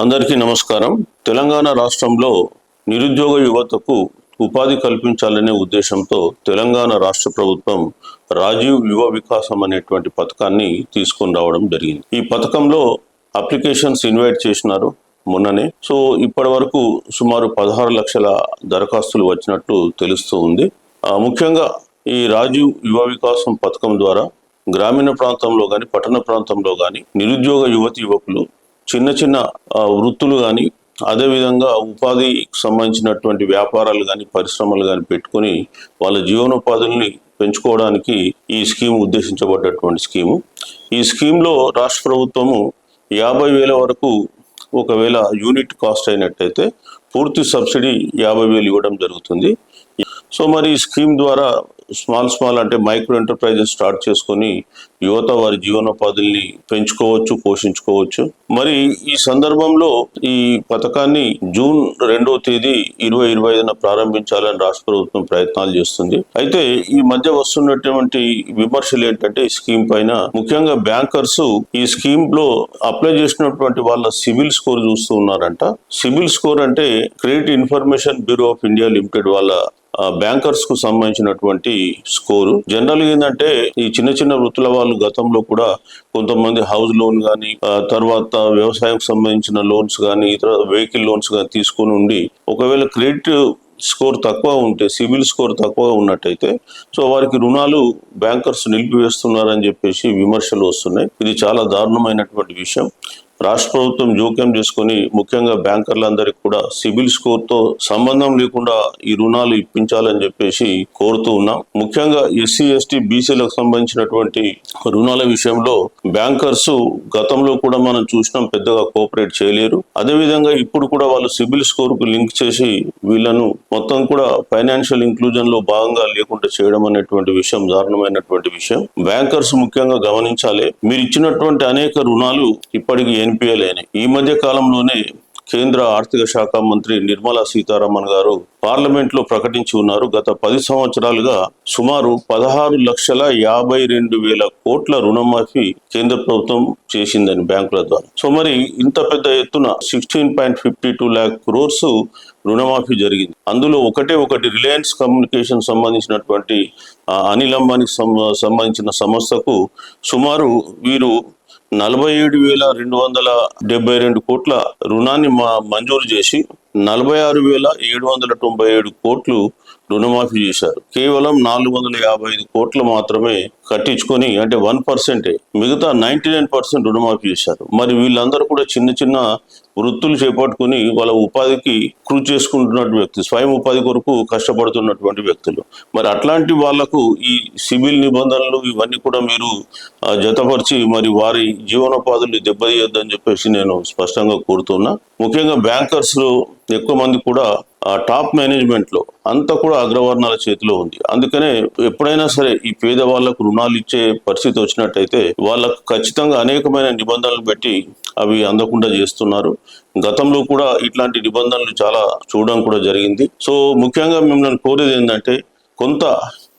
అందరికీ నమస్కారం. తెలంగాణ రాష్ట్రంలో నిరుద్యోగ యువతకు ఉపాధి కల్పించాలనే ఉద్దేశంతో తెలంగాణ రాష్ట్ర ప్రభుత్వం రాజీవ్ యువ వికాసం అనేటువంటి పథకాన్ని తీసుకొని రావడం జరిగింది. ఈ పథకంలో అప్లికేషన్స్ ఇన్వైట్ చేసినారు మొన్ననే. సో ఇప్పటి వరకు సుమారు పదహారు లక్షల దరఖాస్తులు వచ్చినట్లు తెలుస్తూ ఉంది. ముఖ్యంగా ఈ రాజీవ్ యువ వికాసం పథకం ద్వారా గ్రామీణ ప్రాంతంలో కానీ పట్టణ ప్రాంతంలో కానీ నిరుద్యోగ యువతి యువకులు చిన్న చిన్న వృత్తులు కానీ అదేవిధంగా ఉపాధికి సంబంధించినటువంటి వ్యాపారాలు కానీ పరిశ్రమలు కానీ పెట్టుకొని వాళ్ళ జీవనోపాధుల్ని పెంచుకోవడానికి ఈ స్కీమ్ ఉద్దేశించబడ్డటువంటి స్కీము. ఈ స్కీమ్లో రాష్ట్ర ప్రభుత్వము యాభై వేల వరకు ఒకవేళ యూనిట్ కాస్ట్ అయినట్టయితే పూర్తి సబ్సిడీ యాభై వేలు ఇవ్వడం జరుగుతుంది. సో మరి ఈ స్కీమ్ ద్వారా స్మాల్ స్మాల్ అంటే మైక్రో ఎంటర్ప్రైజెస్ స్టార్ట్ చేసుకొని యువత వారి జీవనోపాధుల్ని పెంచుకోవచ్చు పోషించుకోవచ్చు. మరి ఈ సందర్భంలో ఈ పథకాన్ని జూన్ రెండో తేదీ ఇరవై ఇరవై ఐదున ప్రారంభించాలని రాష్ట్ర ప్రభుత్వం ప్రయత్నాలు చేస్తుంది. అయితే ఈ మధ్య వస్తున్నటువంటి విమర్శలు ఏంటంటే ఈ స్కీమ్ పైన ముఖ్యంగా బ్యాంకర్స్ ఈ స్కీమ్లో అప్లై చేసినటువంటి వాళ్ళ సివిల్ స్కోర్ చూస్తూ ఉన్నారంట. సివిల్ స్కోర్ అంటే credit information bureau of India limited వాళ్ళ బ్యాంకర్స్కు సంబంధించినటువంటి స్కోరు జనరల్ ఏంటంటే ఈ చిన్న చిన్న వృత్తుల వాళ్ళు గతంలో కూడా కొంతమంది హౌస్ లోన్ కానీ తర్వాత వ్యవసాయం సంబంధించిన లోన్స్ కానీ ఇతర వెహికల్ లోన్స్ కానీ తీసుకొని ఉండి ఒకవేళ క్రెడిట్ స్కోర్ తక్కువ ఉంటే సివిల్ స్కోర్ తక్కువ ఉన్నట్టయితే సో వారికి రుణాలు బ్యాంకర్స్ నిలిపివేస్తున్నారని చెప్పేసి విమర్శలు వస్తున్నాయి. ఇది చాలా దారుణమైనటువంటి విషయం. రాష్ట్ర ప్రభుత్వం జోక్యం చేసుకొని ముఖ్యంగా బ్యాంకర్లందరికీ కూడా సిబిల్ స్కోర్తో సంబంధం లేకుండా ఈ రుణాలు ఇప్పించాలని చెప్పేసి కోరుతూ ఉన్నాం. ముఖ్యంగా ఎస్సీ ఎస్టీ బీసీలకు సంబంధించినటువంటి రుణాల విషయంలో బ్యాంకర్స్ గతంలో కూడా మనం చూసినాం పెద్దగా కోఆపరేట్ చేయలేరు. అదేవిధంగా ఇప్పుడు కూడా వాళ్ళు సిబిల్ స్కోర్కు లింక్ చేసి వీళ్ళను మొత్తం కూడా ఫైనాన్షియల్ ఇంక్లూజన్లో భాగంగా లేకుండా చేయడం అనేటువంటి విషయం దారుణమైనటువంటి విషయం. బ్యాంకర్స్ ముఖ్యంగా గమనించాలి. మీరు ఇచ్చినటువంటి అనేక రుణాలు ఇప్పటికి వినిపించలేని. ఈ మధ్య కాలంలోనే కేంద్ర ఆర్థిక శాఖ మంత్రి నిర్మలా సీతారామన్ గారు పార్లమెంట్లో ప్రకటించి ఉన్నారు. గత పది సంవత్సరాలుగా సుమారు పదహారు లక్షల యాభై రెండు వేల కోట్ల రుణమాఫీ కేంద్ర ప్రభుత్వం చేసిందని బ్యాంకుల ద్వారా. సో మరి ఇంత పెద్ద ఎత్తున sixteen point fifty two lakh crores రుణమాఫీ జరిగింది. అందులో ఒకటే ఒకటి రిలయన్స్ కమ్యూనికేషన్ సంబంధించినటువంటి అనిల్ అంబానీకి సం- సంబంధించిన సంస్థకు సుమారు వీరు నలభై ఏడు వేల రెండు వందల డెబ్బై రెండు కోట్ల రుణాన్ని మా మంజూరు చేసి నలభై ఆరు వేల ఏడు వందల తొంభై ఏడు కోట్లు రుణమాఫీ చేశారు. కేవలం నాలుగు వందల యాభై ఐదు కోట్లు మాత్రమే కట్టించుకొని అంటే వన్ పర్సెంటే మిగతా నైంటీ నైన్ పర్సెంట్ రుణమాఫీ చేశారు. మరి వీళ్ళందరూ కూడా చిన్న చిన్న వృత్తులు చేపట్టుకుని వాళ్ళ ఉపాధికి కృషి చేసుకుంటున్నటువంటి వ్యక్తి స్వయం ఉపాధి కొరకు కష్టపడుతున్నటువంటి వ్యక్తులు. మరి అట్లాంటి వాళ్ళకు ఈ సివిల్ నిబంధనలు ఇవన్నీ కూడా మీరు జతపరిచి మరి వారి జీవనోపాధులు దెబ్బతీయొద్దని చెప్పేసి నేను స్పష్టంగా కోరుతున్నా. ముఖ్యంగా బ్యాంకర్స్ ఎక్కువ మంది కూడా ఆ టాప్ మేనేజ్మెంట్లో అంతా కూడా అగ్రవర్ణాల చేతిలో ఉంది. అందుకనే ఎప్పుడైనా సరే ఈ పేదవాళ్ళకు రుణాలు ఇచ్చే పరిస్థితి వచ్చినట్టయితే వాళ్ళకు ఖచ్చితంగా అనేకమైన నిబంధనలు పెట్టి అవి అందకుండా చేస్తున్నారు. గతంలో కూడా ఇట్లాంటి నిబంధనలు చాలా చూడడం కూడా జరిగింది. సో ముఖ్యంగా మిమ్మల్ని కోరేది ఏంటంటే కొంత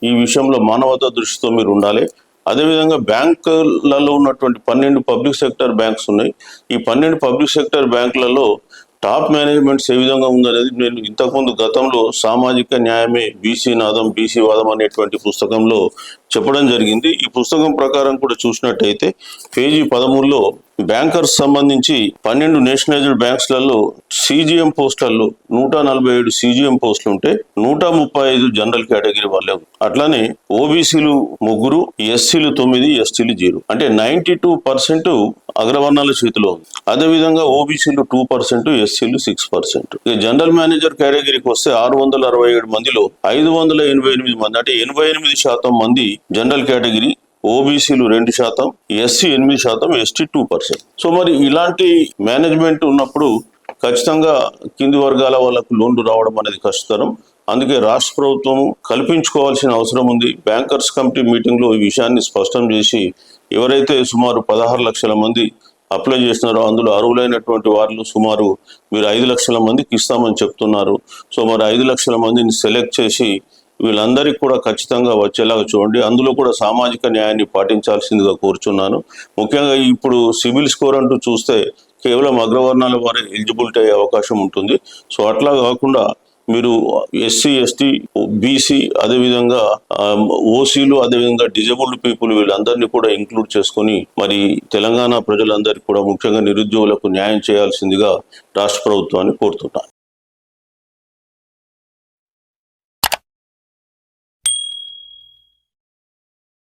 ఈ విషయంలో మానవతా దృష్టితో మీరు ఉండాలి. అదేవిధంగా బ్యాంకులలో ఉన్నటువంటి పన్నెండు పబ్లిక్ సెక్టర్ బ్యాంక్స్ ఉన్నాయి. ఈ పన్నెండు పబ్లిక్ సెక్టర్ బ్యాంకులలో టాప్ మేనేజ్మెంట్స్ ఏ విధంగా ఉందనేది నేను ఇంతకుముందు గతంలో సామాజిక న్యాయమే బీసీ నాదం బీసీ వాదం అనేటువంటి పుస్తకంలో చెప్పడం జరిగింది. ఈ పుస్తకం ప్రకారం కూడా చూసినట్టయితే పేజీ పదమూడులో బ్యాంకర్స్ సంబంధించి పన్నెండు నేషనలైజ్డ్ బ్యాంక్స్లలో సీజీఎం పోస్టుల్లో నూట నలభై ఏడు సీజీఎం పోస్టులు ఉంటే నూట ముప్పై ఐదు జనరల్ కేటగిరీ వాళ్ళే అట్లానే ఓబీసీలు ముగ్గురు ఎస్సీలు తొమ్మిది ఎస్టీలు జీరో. అంటే నైన్టీ టూ పర్సెంట్ అగ్రవర్ణాల చేతిలో ఉంది. అదేవిధంగా ఓబీసీలు టూ పర్సెంట్ ఎస్సీలు సిక్స్ పర్సెంట్. ఇక జనరల్ మేనేజర్ కేటగిరీకి వస్తే ఆరు వందల అరవై ఏడు మందిలో ఐదు వందల ఎనభై ఎనిమిది మంది అంటే ఎనభై ఎనిమిది శాతం మంది జనరల్ కేటగిరీ ఓబీసీలు రెండు శాతం ఎస్సీ ఎనిమిది శాతం ఎస్టీ టూ పర్సెంట్. సో మరి ఇలాంటి మేనేజ్మెంట్ ఉన్నప్పుడు ఖచ్చితంగా కింది వర్గాల వాళ్ళకు లోన్లు రావడం అనేది కష్టతరం. అందుకే రాష్ట్ర ప్రభుత్వం కల్పించుకోవాల్సిన అవసరం ఉంది. బ్యాంకర్స్ కమిటీ మీటింగ్లో ఈ విషయాన్ని స్పష్టం చేసి ఎవరైతే సుమారు పదహారు లక్షల మంది అప్లై చేసినారో అందులో అర్హులైనటువంటి వారిలో సుమారు మీరు ఐదు లక్షల మందికి ఇస్తామని చెప్తున్నారు. సో మరి ఐదు లక్షల మందిని సెలెక్ట్ చేసి వీళ్ళందరికీ కూడా ఖచ్చితంగా వచ్చేలాగా చూడండి. అందులో కూడా సామాజిక న్యాయాన్ని పాటించాల్సిందిగా కోరుచున్నాను. ముఖ్యంగా ఇప్పుడు సివిల్ స్కోర్ అంటూ చూస్తే కేవలం అగ్రవర్ణాల వారే ఎలిజిబిలిటీ అయ్యే అవకాశం ఉంటుంది. సో అట్లా కాకుండా మీరు ఎస్సీ ఎస్టీ బీసీ అదేవిధంగా ఓసీలు అదేవిధంగా డిజబుల్డ్ పీపుల్ వీళ్ళందరినీ కూడా ఇంక్లూడ్ చేసుకొని మరి తెలంగాణ ప్రజలందరికీ కూడా ముఖ్యంగా నిరుద్యోగులకు న్యాయం చేయాల్సిందిగా రాష్ట్ర ప్రభుత్వాన్ని కోరుతున్నాను.